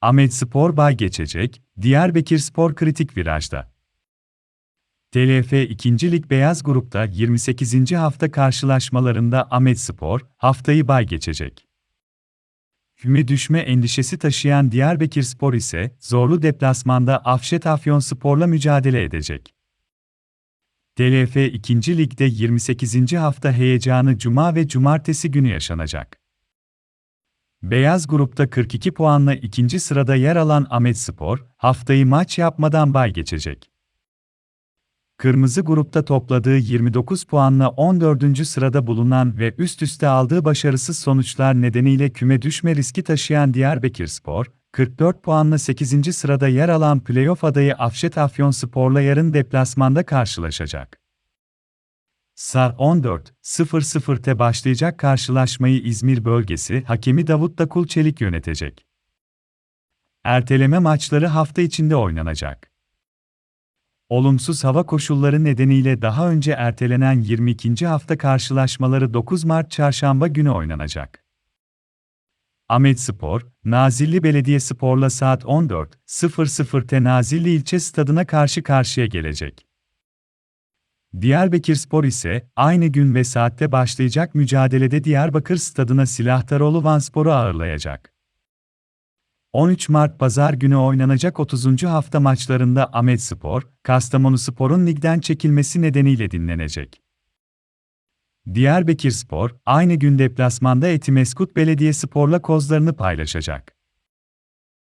Ahmet Spor bay geçecek, Diyarbakır Spor kritik virajda. TLF 2. Lig Beyaz Grup'ta 28. hafta karşılaşmalarında Ahmet Spor, haftayı bay geçecek. Küme düşme endişesi taşıyan Diyarbakır Spor ise, zorlu deplasmanda Afşet Afyonspor'la mücadele edecek. TLF 2. Lig'de 28. hafta heyecanı Cuma ve Cumartesi günü yaşanacak. Beyaz grupta 42 puanla ikinci sırada yer alan Ahmet Spor, haftayı maç yapmadan bay geçecek. Kırmızı grupta topladığı 29 puanla 14. sırada bulunan ve üst üste aldığı başarısız sonuçlar nedeniyle küme düşme riski taşıyan Diyarbakırspor, 44 puanla 8. sırada yer alan playoff adayı Afşet Afyonspor'la yarın deplasmanda karşılaşacak. Saat 14.00'te başlayacak karşılaşmayı İzmir bölgesi hakemi Davut Dakul Çelik yönetecek. Erteleme maçları hafta içinde oynanacak. Olumsuz hava koşulları nedeniyle daha önce ertelenen 22. hafta karşılaşmaları 9 Mart Çarşamba günü oynanacak. Ahmet Spor, Nazilli Belediyespor'la saat 14.00'te Nazilli ilçe stadına karşı karşıya gelecek. Diyarbakırspor ise aynı gün ve saatte başlayacak mücadelede Diyarbakır stadına Silahdaroğlu Vanspor'u ağırlayacak. 13 Mart Pazar günü oynanacak 30. hafta maçlarında Ahmet Spor, Kastamonu Spor'un ligden çekilmesi nedeniyle dinlenecek. Diyarbakırspor, aynı gün deplasmanda Etimeskut Belediyespor'la kozlarını paylaşacak.